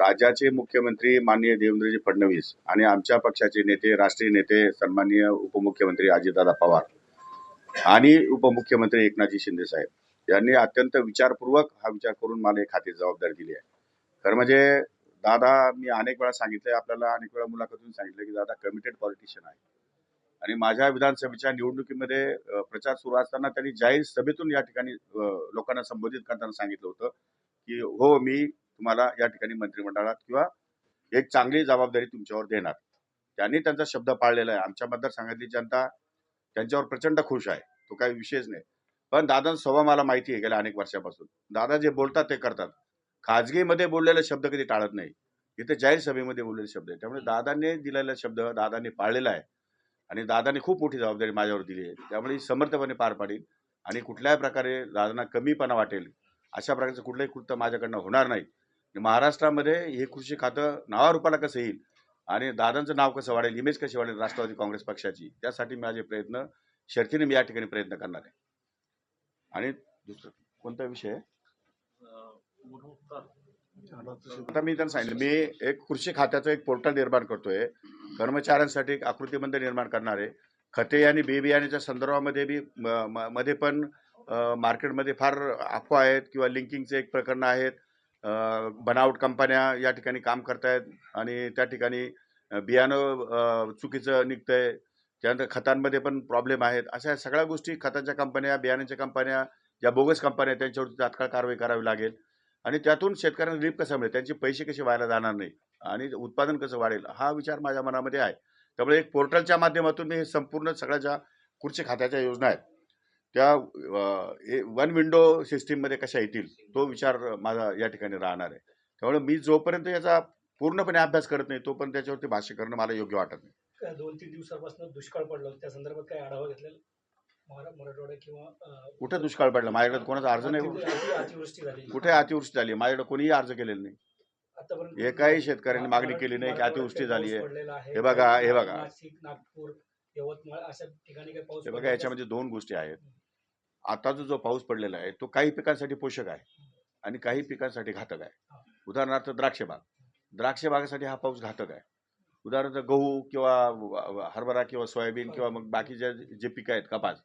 राज्याचे मुख्यमंत्री माननीय देवेंद्रजी फडणवीस आणि आमच्या पक्षाचे नेते राष्ट्रीय नेते सन्माननीय उपमुख्यमंत्री अजितदादा पवार आणि उपमुख्यमंत्री एकनाथजी शिंदे साहेब यांनी अत्यंत विचारपूर्वक हा विचार करून मला एक हाती जबाबदारी दिली आहे. खरं म्हणजे दादा मी अनेक वेळा सांगितलंय आपल्याला अनेक वेळा मुलाखतून सांगितलं की दादा कमिटेड पॉलिटिशियन आहे. आणि माझ्या विधानसभेच्या निवडणुकीमध्ये प्रचार सुरू असताना त्यांनी जाहीर सभेतून या ठिकाणी लोकांना संबोधित करताना सांगितलं होतं की हो मी तुम्हाला या ठिकाणी मंत्रिमंडळात किंवा एक चांगली जबाबदारी तुमच्यावर देणार. त्यांनी त्यांचा शब्द पाळलेला आहे. आमच्या मतदारसंघातली जनता त्यांच्यावर प्रचंड खुश आहे. तो काही विषयच नाही. पण दादा स्वभाव मला माहिती आहे गेल्या अनेक वर्षापासून. दादा जे बोलतात ते करतात. खाजगीमध्ये बोललेले शब्द कधी टाळत नाही. इथे जाहीर सभेमध्ये बोललेले शब्द आहे त्यामुळे दादांनी दिलेला शब्द दादांनी पाळलेला आहे. आणि दादांनी खूप मोठी जबाबदारी माझ्यावर दिली आहे. त्यामुळे समर्थपणे पार पाडेल आणि कुठल्याही प्रकारे दादांना कमीपणा वाटेल अशा प्रकारचं कुठलंही कृत्य माझ्याकडनं होणार नाही. महाराष्ट्रामध्ये हे कृषी खातं नावारूपाला कसं येईल? आणि दादांचं नाव कसं वाढेल? इमेज कशी वाढेल राष्ट्रवादी काँग्रेस पक्षाची? त्यासाठी माझे प्रयत्न शर्तीने मी या ठिकाणी प्रयत्न करणार आहे. आणि दुसरं कोणता विषय? आता मी त्यांना सांगितलं मी एक कृषी खात्याचं एक पोर्टल निर्माण करतोय. कर्मचाऱ्यांसाठी एक आकृतीबंध निर्माण करणार आहे. खते आणि बी बियाण्याच्या संदर्भामध्ये बी म- म- मध्ये पण मार्केटमध्ये फार अफवा आहेत किंवा लिंकिंगचे एक प्रकरण आहेत. बनावट कंपन्या या ठिकाणी काम करतायत आणि त्या ठिकाणी बियाणं चुकीचं चुकीचं निघतंय. त्यानंतर खतांमध्ये पण प्रॉब्लेम आहेत. अशा सगळ्या गोष्टी खतांच्या कंपन्या बियाण्याच्या कंपन्या ज्या बोगस कंपन्या त्यांच्यावरती तात्काळ कारवाई करावी लागेल. आणि त्यातून शेतकऱ्यांना रिप कसं मिळेल? त्यांचे पैसे कसे व्हायला जाणार नाही? आणि उत्पादन कसं वाढेल? हा विचार माझ्या मनामध्ये आहे. त्यामुळे एक पोर्टलच्या माध्यमातून मी हे संपूर्ण सगळ्या ज्या कृषी खात्याच्या योजना आहेत त्या वन विंडो सिस्टीममध्ये कशा येतील तो विचार माझा या ठिकाणी राहणार आहे. त्यामुळे मी जोपर्यंत याचा पूर्णपणे अभ्यास करत नाही तोपर्यंत त्याच्यावरती भाष्य करणं मला योग्य वाटत नाही. दोन तीन दिवसापासून दुष्काळ पडला त्या संदर्भात काय आढावा घेतलेला? कुठे दुष्काळ पडला? माझ्याकडे कोणाचा अर्ज नाही कुठे अतिवृष्टी झाली? माझ्याकडे कोणीही अर्ज केलेला नाही. एकाही शेतकऱ्यांनी मागणी केली नाही की अतिवृष्टी झाली आहे. हे बघा, हे बघा. नाशिक नागपूर यवतमाळ अशा ठिकाणी काही पाऊस हे बघा याच्यामध्ये दोन गोष्टी आहेत. आताचा जो पाऊस पडलेला आहे तो काही पिकांसाठी पोषक आहे आणि काही पिकांसाठी घातक आहे. उदाहरणार्थ द्राक्ष बाग. द्राक्ष बागासाठी हा पाऊस घातक आहे. उदाहरणार्थ गहू किंवा हरभरा किंवा सोयाबीन किंवा मग बाकीचे जे पिकं आहेत कपास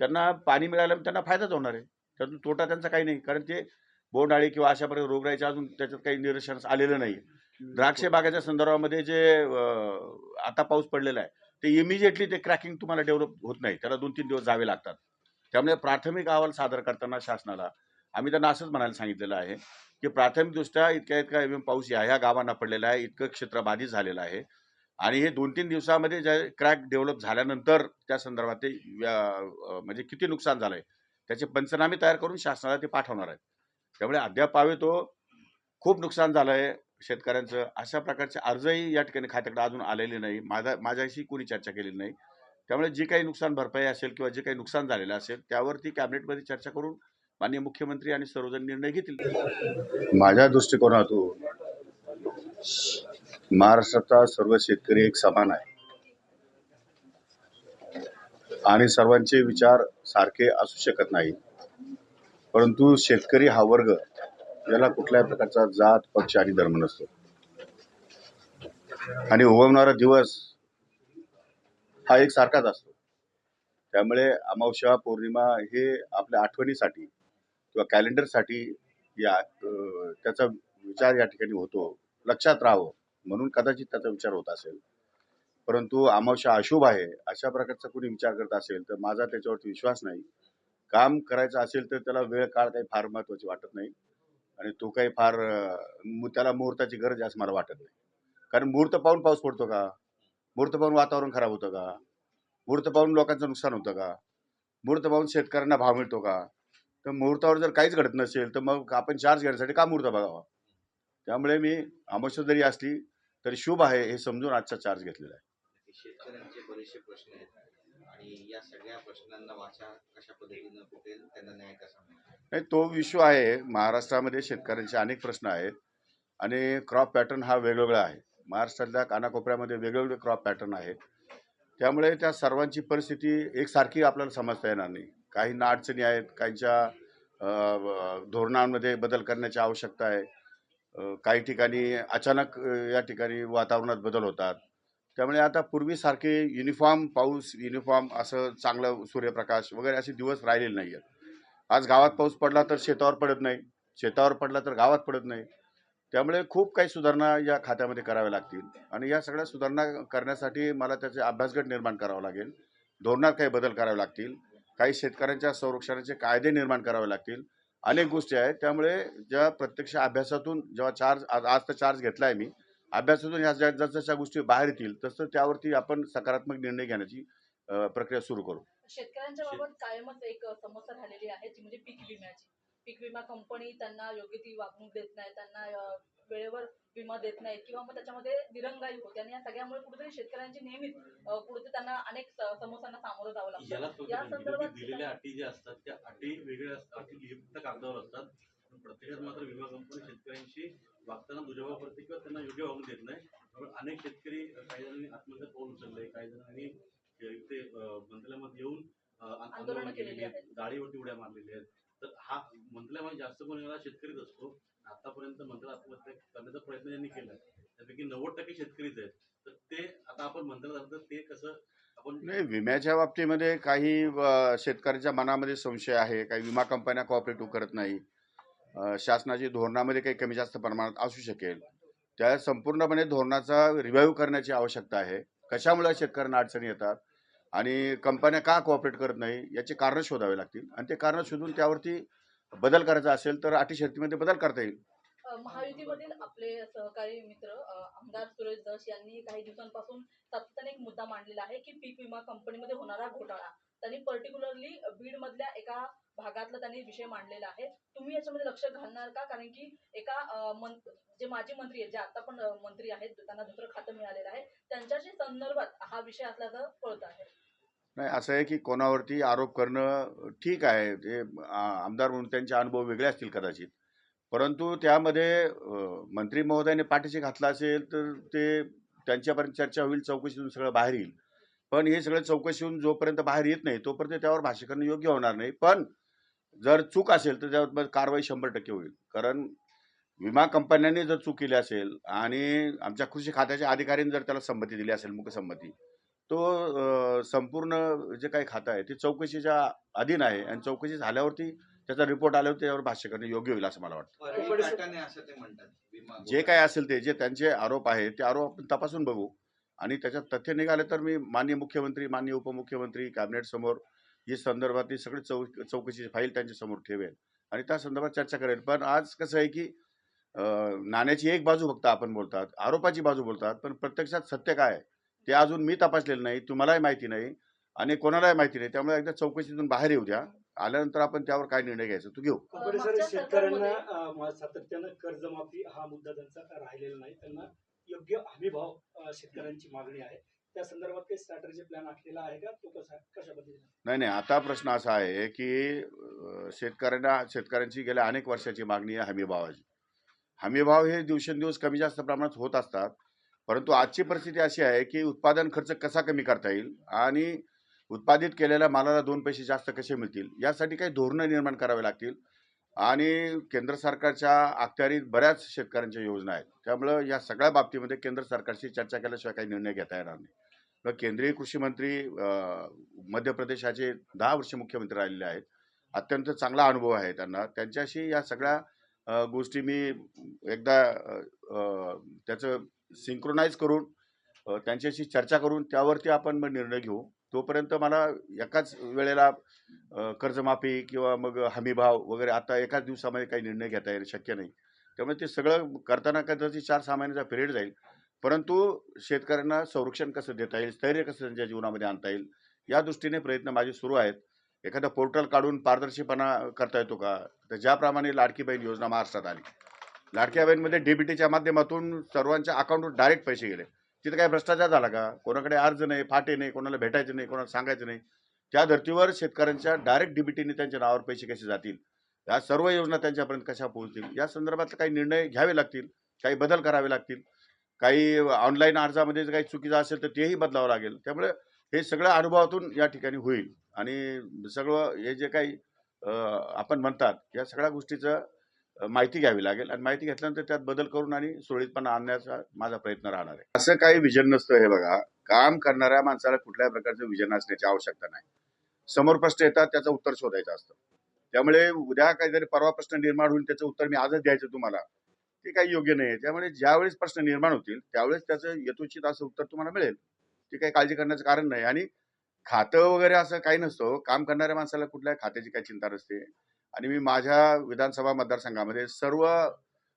त्यांना पाणी मिळालं त्यांना फायदाच होणार आहे. त्यातून तोटा त्यांचा काही नाही कारण ते बोंडाळी किंवा अशा प्रकारे रोगराईच्या अजून त्याच्यात काही निदर्शनास आलेलं नाही. द्राक्ष बागाच्या संदर्भामध्ये जे आता पाऊस पडलेला आहे ते इमिजिएटली ते क्रॅकिंग तुम्हाला डेव्हलप होत नाही. त्याला दोन तीन दिवस जावे लागतात. त्यामुळे प्राथमिक अहवाल सादर करताना शासनाला आम्ही त्यांना असंच म्हणायला सांगितलेलं आहे की प्राथमिकदृष्ट्या इतक्या इतका एम पाऊस या ह्या गावांना पडलेला आहे इतकं क्षेत्र बाधित झालेलं आहे. आणि हे दोन तीन दिवसामध्ये ज्या क्रॅक डेव्हलप झाल्यानंतर त्या संदर्भात ते म्हणजे किती नुकसान झालं आहे त्याचे पंचनामे तयार करून शासनाला ते पाठवणार आहेत. त्यामुळे अद्याप पावे तो खूप नुकसान झालं आहे शेतकऱ्यांचं. अशा प्रकारचे अर्जही या ठिकाणी खात्याकडे अजून आलेले नाही. माझा माझ्याशी कोणी चर्चा केलेली नाही. त्यामुळे जी काही नुकसान भरपाई असेल किंवा जे काही नुकसान झालेलं असेल त्यावरती कॅबिनेटमध्ये चर्चा करून माननीय मुख्यमंत्री आणि सर्वजण निर्णय घेतील. माझ्या दृष्टिकोनातून महाराष्ट्राचा सर्व शेतकरी एक समान आहे. आणि सर्वांचे विचार सारखे असू शकत नाही परंतु शेतकरी हा वर्ग याला कुठल्याही प्रकारचा जात पक्ष आणि धर्म नसतो. आणि उगवणारा दिवस हा एक सारखाच असतो. त्यामुळे अमावस्या पौर्णिमा हे आपल्या आठवणीसाठी किंवा कॅलेंडरसाठी या त्याचा विचार या ठिकाणी होतो. लक्षात राहावं म्हणून कदाचित त्याचा विचार होत असेल. परंतु अमावस्या अशुभ आहे अशा प्रकारचा कोणी विचार करत असेल तर माझा त्याच्यावरती विश्वास नाही. काम करायचं असेल तर त्याला वेळ काळ काही फार महत्वाची वाटत नाही. आणि तो काही फार त्याला मुहूर्ताची गरज आहे असं मला वाटत नाही. कारण मुहूर्त पाहून पाऊस पडतो का? मुहूर्त पाहून वातावरण खराब होतं का? मुहूर्त पाहून लोकांचं नुकसान होतं का? मुहूर्त पाहून शेतकऱ्यांना भाव मिळतो का? तर मुहूर्तावर जर काहीच घडत नसेल तर मग आपण चार्ज घेण्यासाठी का मुहूर्त बघावा? त्यामुळे मी अमावस्या जरी असली तरी शुभ आहे हे समजून आजचा चार्ज घेतलेला आहे. शेतकऱ्यांचे बरेचसे प्रश्न आहेत. आणि या सगळ्या प्रश्नांना वाचा कशा पद्धतीनं फुटेल त्यांना न्याय कसा मिळेल? नाही तो विषय आहे. महाराष्ट्रामध्ये शेतकऱ्यांचे अनेक प्रश्न आहेत. आणि क्रॉप पॅटर्न हा वेगवेगळा आहे. महाराष्ट्रातल्या कानाकोपऱ्यामध्ये वेगवेगळे क्रॉप पॅटर्न आहेत. त्यामुळे त्या सर्वांची परिस्थिती एकसारखी आपल्याला समजता येणार नाही. काहींना अडचणी आहेत काहींच्या धोरणांमध्ये बदल करण्याची आवश्यकता आहे. काही ठिकाणी अचानक या ठिकाणी वातावरणात बदल होतात. त्यामुळे आता पूर्वीसारखे युनिफॉर्म पाऊस युनिफॉर्म असं चांगलं सूर्यप्रकाश वगैरे असे दिवस राहिलेले नाही आहेत आज गावात पाऊस पडला तर शेतावर पडत नाही. शेतावर पडला तर गावात पडत नाही. त्यामुळे खूप काही सुधारणा या खात्यामध्ये कराव्या लागतील. आणि या सगळ्या सुधारणा करण्यासाठी मला त्याचे अभ्यासगट निर्माण करावा लागेल. धोरणात काही बदल करावे लागतील. काही शेतकऱ्यांच्या संरक्षणाचे कायदे निर्माण करावे लागतील. अनेक गोष्टी आहेत. त्यामुळे ज्या प्रत्यक्ष अभ्यासातून जेव्हा चार्ज आज आज तर चार्ज घेतला आहे मी अभ्यासातून या ज्या जसजशा गोष्टी बाहेर येतील तसं त्यावरती आपण सकारात्मक निर्णय घेण्याची प्रक्रिया सुरू करू. शेतकऱ्यांच्या बाबत कायमच एक समस्या झालेली आहे ती म्हणजे पीक विम्याची. पीक विमा कंपनी त्यांना योग्य ती वागणूक देत नाही त्यांना वेळेवर विमा देत नाही किंवा मग त्याच्यामध्ये दिरंगाई होते आणि या सगळ्यामुळे कुठेतरी शेतकऱ्यांची नेहमीच कुठेतरी त्यांना अनेक समस्यांना सामोरं जावं लागतं. या संदर्भात दिलेल्या अटी ज्या असतात त्या अटी वेगळ्या असतात अटी लिहित कागदावर असतात. पण प्रत्यक्षात मात्र विमा कंपनी शेतकऱ्यांशी वागताना दुजाभाव करते किंवा त्यांना योग्य वागणूक देत नाही. त्यामुळे अनेक शेतकरी काही जणांनी आत्महत्या पाऊल उचलले काही जणांनी अं, मंत्रालयामध्ये येऊन आंदोलन केलेली आहेत. गाडीवरती उड्या मारलेल्या आहेत. तर हा म्हटल्यामुळे जास्त कोणी वेळा शेतकरीच असतो. आतापर्यंत मंत्र आत्महत्या करण्याचा प्रयत्न ज्यांनी केला त्यापैकी नव्वद टक्के शेतकरीच आहेत. तर ते आता आपण मंत्रालयात ते कसं नाही विम्याच्या बाबतीमध्ये काही शेतकऱ्यांच्या मनामध्ये संशय आहे. काही विमा कंपन्या कॉपरेटिव्ह करत नाही. शासनाची धोरणामध्ये काही कमी जास्त प्रमाणात असू शकेल. त्या संपूर्णपणे धोरणाचा रिव्हाइव्ह करण्याची आवश्यकता आहे. कशामुळे शेतकऱ्यांना अडचणी येतात? आणि कंपन्या का कोऑपरेट करत नाही याचे कारणं शोधावे लागतील. आणि ते कारणं शोधून त्यावरती बदल करायचा असेल तर अटी शर्तीमध्ये बदल करता येईल. महायुतीमधील आपले सहकारी मित्र आमदार सुरेश दश यांनी काही दिवसांपासून सातत्याने एक मुद्दा मांडलेला आहे की पीक विमा कंपनीमध्ये होणारा घोटाळा. त्यांनी पर्टिक्युलरली बीड मधल्या एका भागातला त्यांनी विषय मांडलेला आहे. तुम्ही याच्यामध्ये लक्ष घालणार का? कारण की एका मं- जे माजी मंत्री आहेत जे आता पण मंत्री आहेत त्यांना दुसरं खातं मिळालेलं आहे. त्यांच्याशी संदर्भात हा विषय असल्याचं कळत आहे. नाही असं आहे की कोणावरती आरोप करणं ठीक आहे. ते आमदार म्हणून त्यांचे अनुभव वेगळे असतील कदाचित. परंतु त्यामध्ये मंत्री महोदयाने पाठीशी घातला असेल तर ते त्यांच्यापर्यंत चर्चा होईल चौकशीतून सगळं बाहेर येईल. पण हे सगळं चौकशीहून जोपर्यंत बाहेर येत नाही तोपर्यंत त्यावर भाष्य करणं योग्य होणार नाही. पण जर चूक असेल तर त्यावर कारवाई शंभर टक्के होईल. कारण विमा कंपन्यांनी जर चूक केली असेल आणि आमच्या कृषी खात्याच्या अधिकाऱ्यांनी जर त्याला संमती दिली असेल मुखसंमती तो संपूर्ण जे काही खातं आहे ते चौकशीच्या अधीन आहे आणि चौकशी झाल्यावरती त्याचा रिपोर्ट आल्यावर त्यावर भाष्य करणे योग्य होईल असं मला वाटतं. जे काय असेल ते जे त्यांचे आरोप आहेत ते आरोप आपण तपासून बघू. आणि त्याच्यात तथ्य निघाले तर मी माननीय मुख्यमंत्री माननीय उपमुख्यमंत्री कॅबिनेट समोर ही संदर्भातली सगळी चौ चौकशीची फाईल त्यांच्यासमोर ठेवेल. आणि त्या संदर्भात चर्चा करेल. पण आज कसं आहे की नाण्याची एक बाजू फक्त आपण बोलतात आरोपाची बाजू बोलतात पण प्रत्यक्षात सत्य काय आहे? ते अजून मी तपासलेलं नाही तुम्हालाही माहिती नाही आणि कोणालाही माहिती नाही. त्यामुळे एकदा चौकशीतून बाहेर येऊ द्या आल्यानंतर आपण त्यावर काय निर्णय घ्यायचा तो घेऊ. शेतकऱ्यांना सातत्यानं कर्जमाफी हा मुद्दा त्यांचा राहिलेला नाही. त्यांना योग्य हमीभाव शेतकऱ्यांची मागणी आहे. त्या संदर्भात काही स्ट्रॅटजी प्लॅन आखलेला आहे का? तो कसा कशा पद्धतीने? नाही नाही. आता प्रश्न असा आहे की शेतकऱ्यांना शेतकऱ्यांची गेल्या अनेक वर्षाची मागणी आहे हमीभावाची. हमीभाव हे दिवसेंदिवस कमी जास्त प्रमाणात होत असतात. परंतु आजची परिस्थिती अशी आहे की उत्पादन खर्च कसा कमी करता येईल आणि उत्पादित केलेल्या मालाला दोन पैसे जास्त कसे मिळतील? यासाठी काही धोरणं निर्माण करावे लागतील. आणि केंद्र सरकारच्या अखत्यारीत बऱ्याच शेतकऱ्यांच्या योजना आहेत. त्यामुळं या सगळ्या बाबतीमध्ये केंद्र सरकारशी चर्चा केल्याशिवाय काही निर्णय घेता येणार नाही. तर केंद्रीय कृषी मंत्री मध्य प्रदेशाचे दहा वर्ष मुख्यमंत्री राहिलेले आहेत. अत्यंत चांगला अनुभव आहे त्यांना. त्यांच्याशी या सगळ्या गोष्टी मी एकदा त्याचं सिंक्रोनाइज करून त्यांच्याशी चर्चा करून त्यावरती आपण मग निर्णय घेऊ. तोपर्यंत मला एकाच वेळेला कर्जमाफी किंवा मग हमीभाव वगैरे आता एकाच दिवसामध्ये काही निर्णय घेता येईल शक्य नाही. त्यामुळे ते सगळं करताना कदाचित चार सहा महिन्याचा पिरियड जाईल. परंतु शेतकऱ्यांना संरक्षण कसं देता येईल स्थैर्य कसं त्यांच्या जीवनामध्ये आणता येईल या दृष्टीने प्रयत्न माझे सुरू आहेत. एखादा पोर्टल काढून पारदर्शीपणा करता येतो का? तर ज्याप्रमाणे लाडकी बहीण योजना महाराष्ट्रात आली. लाडक्या बहीणमध्ये डीबीटीच्या माध्यमातून सर्वांच्या अकाउंटवर डायरेक्ट पैसे गेले. तिथं काय भ्रष्टाचार झाला का? कोणाकडे अर्ज नाही फाटे नाही कोणाला भेटायचं नाही कोणाला सांगायचं नाही. त्या धर्तीवर शेतकऱ्यांच्या डायरेक्ट डीबीटीने त्यांच्या नावावर पैसे कसे जातील? या सर्व योजना त्यांच्यापर्यंत कशा पोहोचतील? या संदर्भातले काही निर्णय घ्यावे लागतील काही बदल करावे लागतील. काही ऑनलाईन अर्जामध्ये जर काही चुकीचं असेल तर तेही बदलावं लागेल. त्यामुळे हे सगळ्या अनुभवातून या ठिकाणी होईल. आणि सगळं हे जे काही आपण म्हणतात या सगळ्या गोष्टीचं माहिती घ्यावी लागेल आणि माहिती घेतल्यानंतर त्यात बदल करून आणि सुरळीतपणा आणण्याचा माझा प्रयत्न राहणार आहे. असं काही विजन नसतं हे बघा. काम करणाऱ्या माणसाला कुठल्याही प्रकारचं विजन असण्याची आवश्यकता नाही. समोर प्रश्न येतात त्याचं उत्तर शोधायचं असतं. त्यामुळे उद्या काहीतरी परवा प्रश्न निर्माण होईल त्याचं उत्तर मी आजच द्यायचं तुम्हाला. ते काही योग्य नाही. आहे त्यामुळे ज्यावेळेस प्रश्न निर्माण होतील त्यावेळेस त्याचं यथोचित असं उत्तर तुम्हाला मिळेल. ते काही काळजी करण्याचं कारण नाही. आणि खातं वगैरे असं काही नसतं हो. काम करणाऱ्या माणसाला कुठल्या खात्याची काही चिंता नसते. आणि मी माझ्या विधानसभा मतदारसंघामध्ये सर्व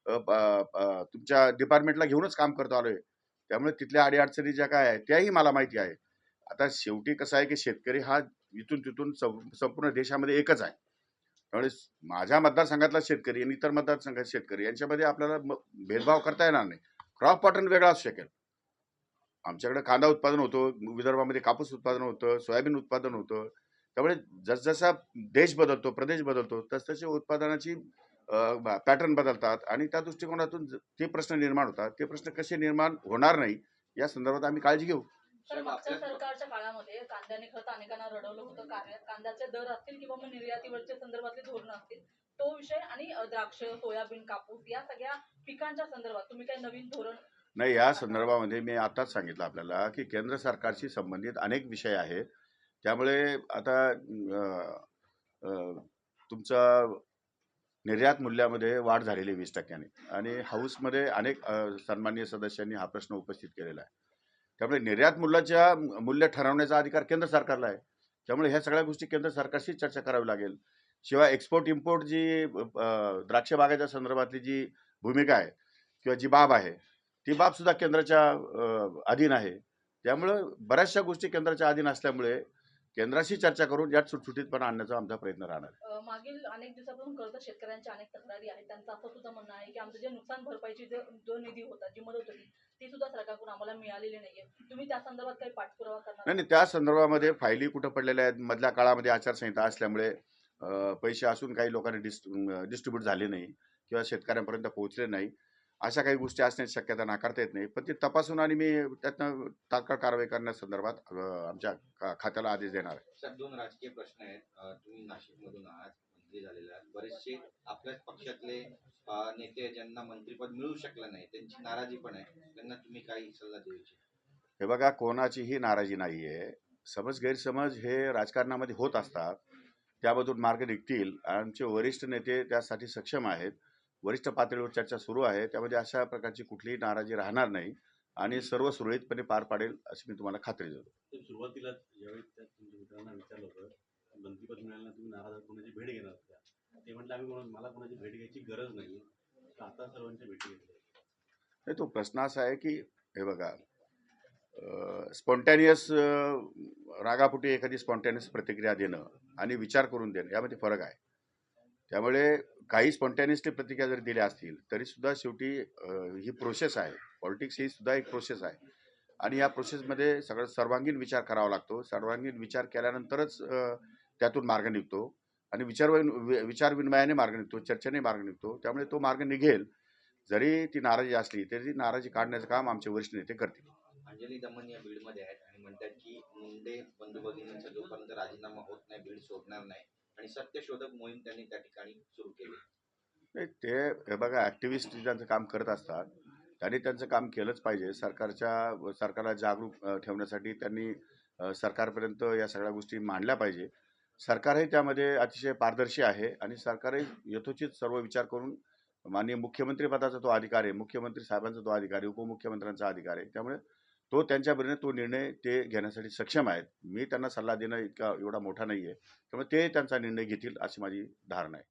तुमच्या डिपार्टमेंटला घेऊनच काम करतो आलोय. त्यामुळे तिथल्या अडीअडचणी ज्या काय आहेत त्याही मला माहिती आहे. आता शेवटी कसं आहे की शेतकरी हा इथून तिथून संपूर्ण देशामध्ये एकच आहे. त्यामुळे माझ्या मतदारसंघातला शेतकरी आणि इतर मतदारसंघात शेतकरी यांच्यामध्ये आपल्याला म- भेदभाव करता येणार नाही. क्रॉप पॅटर्न वेगळा असू शकेल. आमच्याकडे कांदा उत्पादन होतं विदर्भामध्ये कापूस उत्पादन होतं सोयाबीन उत्पादन होतं. त्यामुळे जसजसा देश बदलतो प्रदेश बदलतो तसतसे उत्पादनाची पॅटर्न बदलतात आणि त्या दृष्टिकोनातून ते प्रश्न निर्माण होतात. ते प्रश्न कसे निर्माण होणार नाही या संदर्भात आम्ही काळजी घेऊ. तर मागच्या सरकारच्या काळामध्ये कांद्याने खत अनेकांना रडवलं होतं कांद्याचे दर असतील किंवा मग निर्यातीवरच्या संदर्भातले धोरण असतील तो विषय आणि द्राक्ष सोयाबीन कापूस या सगळ्या पिकांच्या संदर्भात तुम्ही काही नवीन धोरण नाही या संदर्भामध्ये मी आताच सांगितलं आपल्याला की केंद्र सरकारशी संबंधित अनेक विषय आहेत. त्यामुळे आता तुमचा निर्यात मूल्यामध्ये वाढ झालेली आहे वीस टक्क्याने. आणि हाऊसमध्ये अनेक सन्मान्य सन्माननीय सदस्यांनी हा प्रश्न उपस्थित केलेला आहे. त्यामुळे निर्यात मूल्याच्या मूल्य ठरवण्याचा अधिकार केंद्र सरकारला आहे. त्यामुळे ह्या सगळ्या गोष्टी केंद्र सरकारशी चर्चा करावी लागेल. शिवाय एक्सपोर्ट इम्पोर्ट जी द्राक्ष बागाच्या संदर्भातली जी भूमिका आहे किंवा जी बाब आहे ती बाबसुद्धा केंद्राच्या अधीन आहे. त्यामुळं बऱ्याचशा गोष्टी केंद्राच्या अधीन असल्यामुळे केंद्राशी चर्चा करून यात सुटसुटीतपणा आणण्याचा आमचा प्रयत्न राहणार आहे. मागील अनेक दिवसापासून कळतं शेतकऱ्यांच्या अनेक तक्रारी आहेत. त्यांचं असं सुद्धा म्हणणं आहे की आमचं जे नुकसान भरपाईची जो जो निधी होता जी मदत होती ती सुद्धा सरकारकडून आम्हाला मिळालेली नाहीये. तुम्ही त्या संदर्भात काही पाठपुरावा करणार नाही नाही त्या संदर्भामध्ये फायली कुठं पडलेल्या आहेत? मधल्या काळामध्ये आचारसंहिता असल्यामुळे अं, पैसे असून काही लोकांनी डिस् डिस्ट्रीब्यूट झाले नाही किंवा शेतकऱ्यांपर्यंत पोहोचले नाही. अशा काही गोष्टी असण्याची शक्यता नाकारता येत नाही. पण ते तपासून आणि मी त्यातनं तात्काळ कारवाई करण्यासंदर्भात आमच्या खात्याला आदेश देणार आहे. दोन राजकीय प्रश्न आहेत. तुम्ही नाशिकमधून आहात मंत्री झालेले आहात. बरेचसे आपल्याच पक्षातले नेते ज्यांना मंत्रीपद मिळू शकलं नाही. त्यांची नाराजी पण आहे. त्यांना तुम्ही काही सल्ला देऊ हे बघा कोणाचीही नाराजी नाही आहे समज गैरसमज हे राजकारणामध्ये होत असतात. त्यामधून मार्ग निघतील. आमचे वरिष्ठ नेते त्यासाठी सक्षम आहेत. वरिष्ठ पातळीवर चर्चा सुरू आहे. त्यामध्ये अशा प्रकारची कुठलीही नाराजी राहणार नाही आणि सर्व सुरळीतपणे पार पाडेल अशी मी तुम्हाला खात्री देतो. सुरुवातीला ज्यावेळी त्या तुमच्या मित्रांना विचारलं होतं मंत्रीपद मिळालं तुम्ही नाराज कोणाची भेट घेणार होत्या ते म्हटलं आम्ही कोणा- मला कोणाची भेट घ्यायची गरज नाही. तर आता सर्वांची भेटी घेतली नाही तो प्रश्न असा आहे की हे बघा स्पॉन्टॅनियस रागापोटी एखादी स्पॉन्टॅनियस प्रतिक्रिया देणं आणि विचार करून देणं यामध्ये फरक आहे. त्यामुळे काही स्पॉन्टॅनिस्टली प्रतिक्रिया जरी दिल्या असतील तरी सुद्धा शेवटी ही प्रोसेस आहे. पॉलिटिक्स ही सुद्धा एक प्रोसेस आहे. आणि या प्रोसेसमध्ये सगळं सर्वांगीण विचार करावा लागतो. सर्वांगीण विचार केल्यानंतरच त्यातून मार्ग निघतो. आणि विचार विचार विनिमयाने मार्ग निघतो. चर्चेने मार्ग निघतो. त्यामुळे तो मार्ग निघेल. जरी ती नाराजी असली तरी ती नाराजी काढण्याचं काम आमचे वरिष्ठ नेते करतील. अंजली दमन या बीडमध्ये आहेत आणि म्हणतात की मुंडे बंधू भगिनींचा जोपर्यंत राजीनामा होत नाही बीड सोडणार नाही आणि सत्यशोधक मोहीम त्यांनी त्या ठिकाणी सुरू केली. नाही ते हे बघा ॲक्टिव्हिस्ट ज्यांचं काम करत असतात त्यांनी त्यांचं काम केलंच पाहिजे. सरकारच्या सरकारला जागरूक ठेवण्यासाठी त्यांनी सरकारपर्यंत या सगळ्या गोष्टी मांडल्या पाहिजे. सरकारही त्यामध्ये अतिशय पारदर्शी आहे आणि सरकारही यथोचित सर्व विचार करून माननीय मुख्यमंत्री पदाचा तो अधिकार आहे मुख्यमंत्री साहेबांचा तो अधिकार आहे उपमुख्यमंत्र्यांचा अधिकार आहे. त्यामुळे तो त्यांच्यापर्यंत तो निर्णय ते घेण्यासाठी सक्षम आहेत. मी त्यांना सल्ला देणं इतका एवढा मोठा नाही आहे त्यामुळे ते त्यांचा निर्णय घेतील अशी माझी धारणा आहे.